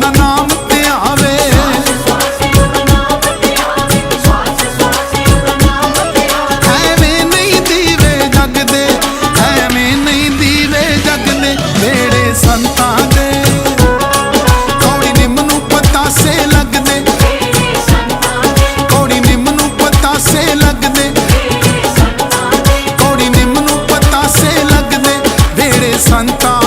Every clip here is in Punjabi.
ਦਾ ਨਾਮ ਧਿਆਵੇ ਐਵੇਂ ਨਹੀਂ ਦੀਵੇ ਜਗਦੇ, ਐਵੇਂ ਨਹੀਂ ਦੀਵੇ ਜਗਦੇ ਜਿਹੜੇ ਸੰਤਾਂ ਦੇ। ਥੋੜੀ ਨਿੰਮ ਨੂੰ ਪਤਾਸੇ ਲੱਗਦੇ ਥੋੜੀ ਨਿੰਮ ਨੂੰ ਪਤਾਸੇ ਲੱਗਦੇ। ਥੋੜੀ ਨਿੰਮ ਨੂੰ ਪਤਾਸੇ ਲੱਗਦੇ ਜਿਹੜੇ ਸੰਤਾਂ।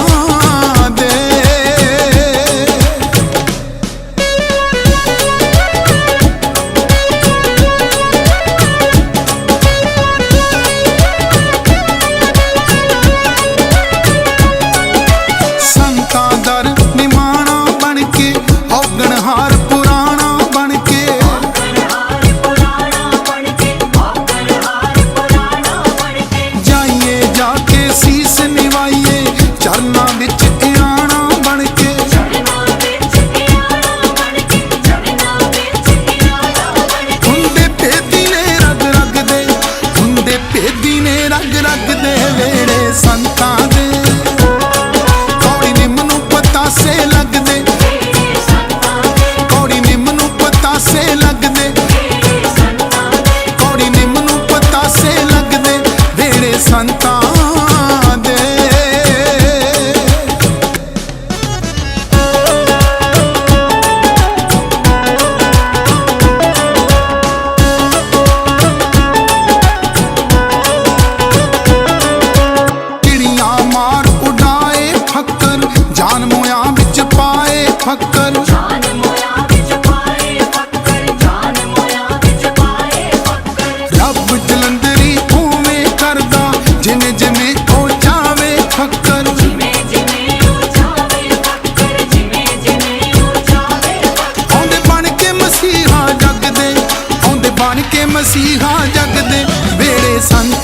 ਕੇ ਮਸੀਹਾ ਜਗ ਦੇ ਵੇੜੇ ਸੰਤਾਂ